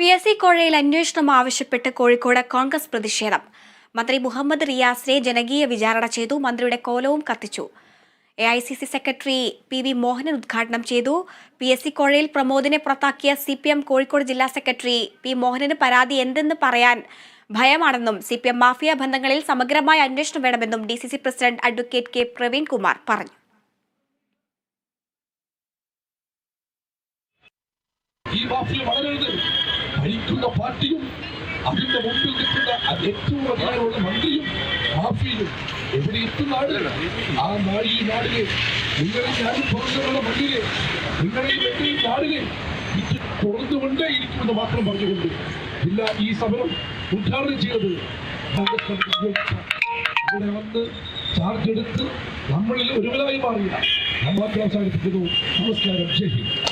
P S C കോഴയിൽ അന്വേഷണം ആവശ്യപ്പെട്ട് കോഴിക്കോട് കോൺഗ്രസ് പ്രതിഷേധം. മന്ത്രി മുഹമ്മദ് റിയാസിനെ ജനകീയ വിചാരണ ചെയ്തു മന്ത്രിയുടെ കോലവും കത്തിച്ചു. A I C C secretary P V Mohanan ഉദ്ഘാടനം ചെയ്തു. പി എസ് സി കോഴയിൽ പ്രമോദിനെ പുറത്താക്കിയ സി പി എം കോഴിക്കോട് ജില്ലാ സെക്രട്ടറി പി മോഹനന് പരാതി എന്തെന്ന് പറയാൻ ഭയമാണെന്നും സി പി എം മാഫിയ ബന്ധങ്ങളിൽ സമഗ്രമായ അന്വേഷണം വേണമെന്നും D C C president advocate K Praveen Kumar പറഞ്ഞു. ഈ വളരരുത് ഭരിക്കുന്ന പാർട്ടിയും അതിന്റെ മുമ്പിൽ നിൽക്കുന്ന ഏറ്റവും അധികാരമുള്ള മന്ത്രിയും മാഫിയും എവിടെ എത്തുന്നാട് ആ നാട് ഈ നിങ്ങളെ ഞാനും പുറത്തുള്ള മണ്ണിലെ നിങ്ങളെ ഈ നാടിനെ ഇത് തുറന്നുകൊണ്ടേ ഇരിക്കുമെന്ന് മാത്രം പറഞ്ഞുകൊണ്ട് ഇല്ല ഈ സമരം ഉദ്ഘാടനം ചെയ്തത് ഇവിടെ വന്ന് ചാർജ് എടുത്ത് നമ്മളിൽ ഒരുവരായി മാറിയ. നമ്മൾ അവസാനിപ്പിക്കുന്നു. നമസ്കാരം. ജയ് ഹിന്ദ്.